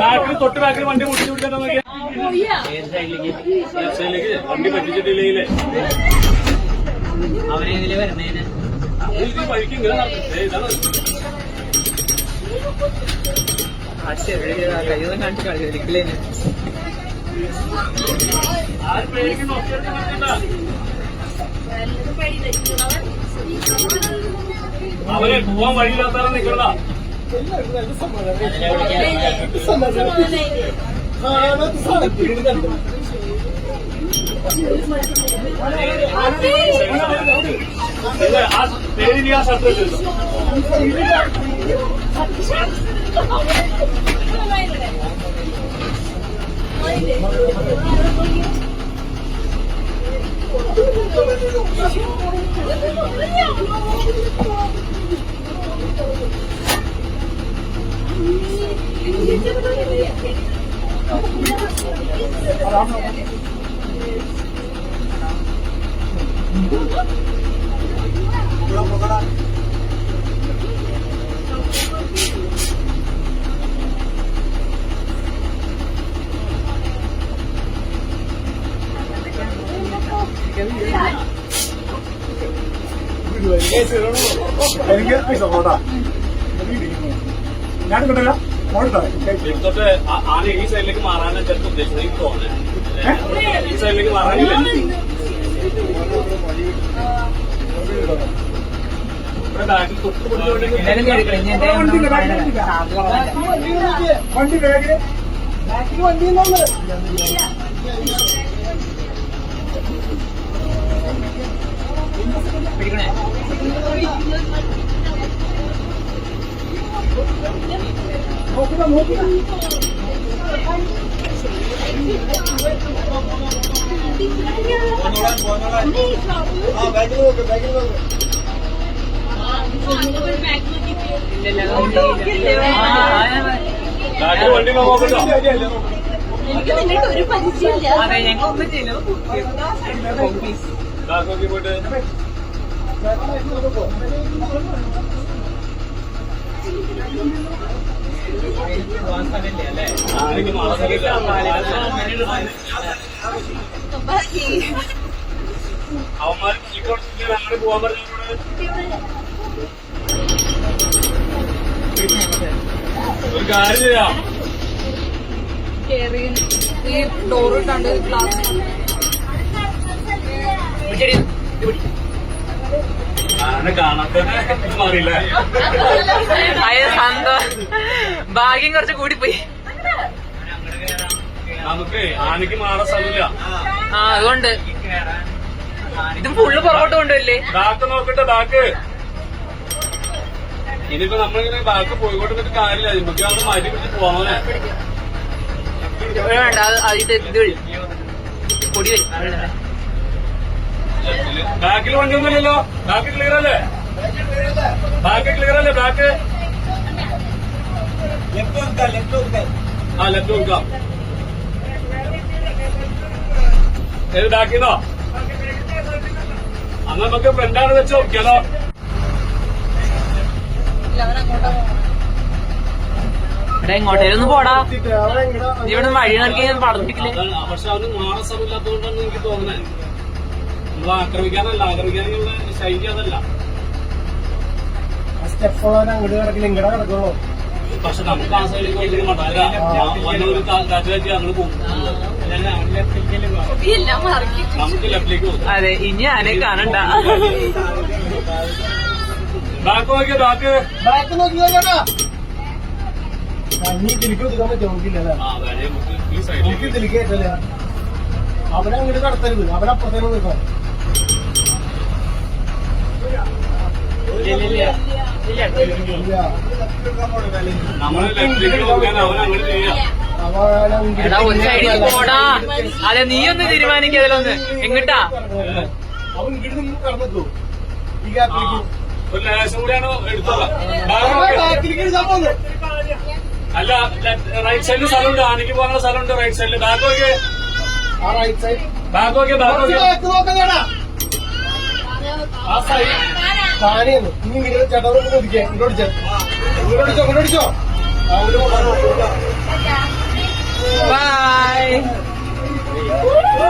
ബാക്കിൽ തൊട്ട് ബാക്കിൽ വണ്ടി മുട്ടിച്ചു നോക്കിയാ. സൈഡിലേക്ക് വണ്ടി പറ്റിച്ചിട്ടില്ലെങ്കിൽ അവനെതിലെ വരുന്നതിന് ഇത് വഴിക്ക് ഇങ്ങനെ കയ്യൊന്നും കാണിച്ച് കളിക്കലേന് ആരും പേടിക്ക് നോക്കിയെടുത്ത് നടക്കണ്ട. അവരെ പോവാൻ വഴിയില്ലാത്തവരെ നിൽക്കണ്ട ഇത് ആ പേര് നീ ആ ഷർട്ട് വെച്ചിരുന്നു എനിക്ക് പൈസ പോട്ടാ ഞാൻ കിട്ടില്ല ആ- ആന ഈ സൈഡിലേക്ക് മാറാനാണ് ചിലപ്പോൾ ഉദ്ദേശിച്ചത്. എനിക്ക് തോന്നുന്നത് ഈ സൈഡിലേക്ക് മാറാനില്ല. വണ്ടി ബാഗിൽ ബാക്കിൽ. വണ്ടി എന്നുള്ളത് നോക്കുക നോക്കുക ആ ബാഗിൽ നോക്ക് ബാഗിൽ നോക്ക് വണ്ടി നോക്കട്ടോ എനിക്ക് നിന്നിട്ട് ഒരു പരിചയമില്ല അതെ ഞങ്ങൾ ഒന്നും ചെയ്യല്ലോ ബാക്കി പോയിട്ട് ആനയ്ക്ക് മാറത്തില്ല അവന്മാർ അങ്ങനെ പോവാൻ പറഞ്ഞോട് ഒരു കാര്യം ചെയ്യാം ഈ ഡോർ ഇട്ടാണ്ട് കാണാത്ത മാറിയില്ല? അയ്യോ സന്തോഷം. ഭാഗ്യം കുറച്ച് കൂടിപ്പോയി. നമുക്ക് ആനയ്ക്ക് മാറാൻ സ്ഥലമില്ല. ആ അതുകൊണ്ട്. ഇത് ഫുള്ള് പുറകോട്ട് കൊണ്ടുവല്ലേ ബാക്ക് നോക്കട്ടെ ബാക്ക് ഇനിയിപ്പോ നമ്മളിങ്ങനെ ബാക്ക് പോയിക്കോട്ട് കാര്യമില്ല. നമുക്ക് അവിടെ മാറ്റി പിടിച്ച് പോവാമല്ലേ? വേണ്ട ഇത് ഇത് പൊടി വരും. ബാക്കിൽ വണ്ടി ഒന്നുമില്ലല്ലോ ബാക്ക് ക്ലിയർ അല്ലേ? ബാക്ക് ക്ലിയർ അല്ലേ ബാക്ക്? ലെഫ്റ്റ് ലെഫ്റ്റ് ആ ലെഫ്റ്റ് കൊടുക്കാം. ഏത് ബാക്കിന്നോ അന്ന് നമുക്ക് ഫ്രണ്ടാണ് വെച്ച് നോക്കിയാലോ ഇവിടെ എങ്ങോട്ടേലും ഒന്ന് പോടാ ഇവിടെ വഴി നോക്കി പടർപ്പിക്കില്ലേ അതാണ് പക്ഷെ അവന് മാറ സ്ഥലമില്ലാത്തതുകൊണ്ടാണ് എനിക്ക് തോന്നുന്നത്. ആക്രമിക്കാനല്ല ആക്രമിക്കാനുള്ള ശൈലി അതല്ല. സ്റ്റെപ്പ് അങ്ങോട്ട് കിടക്കില്ല ഇങ്ങടെ കിടക്കുള്ളൂ പക്ഷെ നമുക്ക് ആ കാറ്റ് കാറ്റ് അങ്ങോട്ട് പോകും. നമുക്ക് ലെഫ്റ്റിലേക്ക് പോകും. അതെ ഇനി ആനെ കാണണ്ട. ബാക്ക് നോക്കിയോ ബാക്ക് ബാക്ക് നോക്കിയോ തിരിക്ക് പറ്റുമോ? നോക്കിയില്ല നമുക്ക് ഈ സൈഡിലേക്ക് തിരിക്കേറ്റല്ലേ അവനെ അങ്ങോട്ട് കടത്തരുത്. അവനപ്പുറത്തേക്ക് നിൽക്കണം ഇല്ല നമ്മൾ ലെഫ്റ്റിലേക്ക് നോക്കാൻ അവൻ അങ്ങനെ ചെയ്യാം എടാ പോടാ അതെ നീ ഒന്ന് തീരുമാനിക്കുക അതിലൊന്ന് എങ്ങിട്ടാ അവൻ അല്ല റൈറ്റ് സൈഡിൽ സ്ഥലമുണ്ട് ആനയ്ക്ക് പോകാനുള്ള സ്ഥലമുണ്ട് റൈറ്റ് സൈഡിൽ ബാക്ക് നോക്കിയേ ബാക്ക് നോക്കിയേ ബാക്ക് നോക്കിയേ ആ സൈഡ് താഴെയെന്ന് ഇനി നിങ്ങൾ ചേട്ടാ ഒതുക്കിയ ഇങ്ങോട്ട് ചേട്ടാ ഇങ്ങോട്ട് ഇങ്ങോട്ടിച്ചോ ബൈ